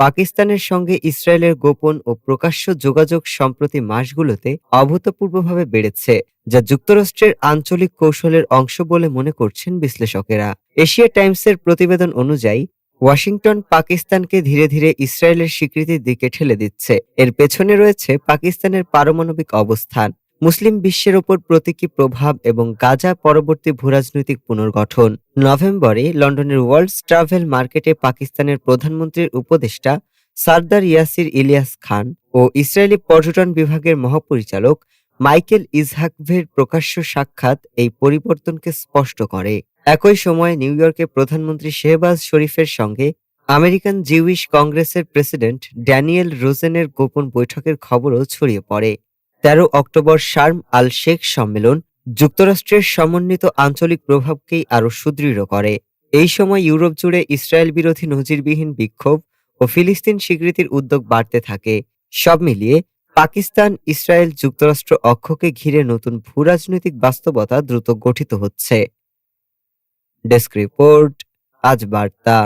পাকিস্তানের সঙ্গে ইসরায়েলের গোপন ও প্রকাশ্য যোগাযোগ সম্প্রতি মাসগুলোতে অভূতপূর্বভাবে বেড়েছে, যা যুক্তরাষ্ট্রের আঞ্চলিক কৌশলের অংশ বলে মনে করছেন বিশ্লেষকেরা। এশিয়া টাইমসের প্রতিবেদন অনুযায়ী, ওয়াশিংটন পাকিস্তানকে ধীরে ধীরে ইসরায়েলের স্বীকৃতির দিকে ঠেলে দিচ্ছে। এর পেছনে রয়েছে পাকিস্তানের পারমাণবিক অবস্থান। মুসলিম বিশ্বের ওপর প্রতীকী প্রভাব এবং গাজা পরবর্তী ভূরাজনৈতিক পুনর্গঠন। নভেম্বরে লন্ডনের ওয়ার্ল্ড ট্রাভেল মার্কেটে পাকিস্তানের প্রধানমন্ত্রীর উপদেষ্টা সারদার ইয়াসির ইলিয়াস খান ও ইসরায়েলি পর্যটন বিভাগের মহাপরিচালক মাইকেল ইজহাকভের প্রকাশ্য সাক্ষাৎ এই পরিবর্তনকে স্পষ্ট করে। একই সময়ে নিউ ইয়র্কে প্রধানমন্ত্রী শেহবাজ শরীফের সঙ্গে আমেরিকান জিউইশ কংগ্রেসের প্রেসিডেন্ট ড্যানিয়েল রোজেনের গোপন বৈঠকের খবরও ছড়িয়ে পড়ে। তেরো অক্টোবর শার্ম আল শেখ সম্মেলন যুক্তরাষ্ট্রের সমন্বিত আঞ্চলিক প্রভাবকেই আরও সুদৃঢ় করে। এই সময় ইউরোপ জুড়ে ইসরায়েল বিরোধী নজিরবিহীন বিক্ষোভ ও ফিলিস্তিন স্বীকৃতির উদ্যোগ বাড়তে থাকে। সব মিলিয়ে পাকিস্তান ইসরায়েল যুক্তরাষ্ট্র অক্ষকে ঘিরে নতুন ভূরাজনৈতিক বাস্তবতা দ্রুত গঠিত হচ্ছে। ডেস্ক রিপোর্ট, আজ বার্তা।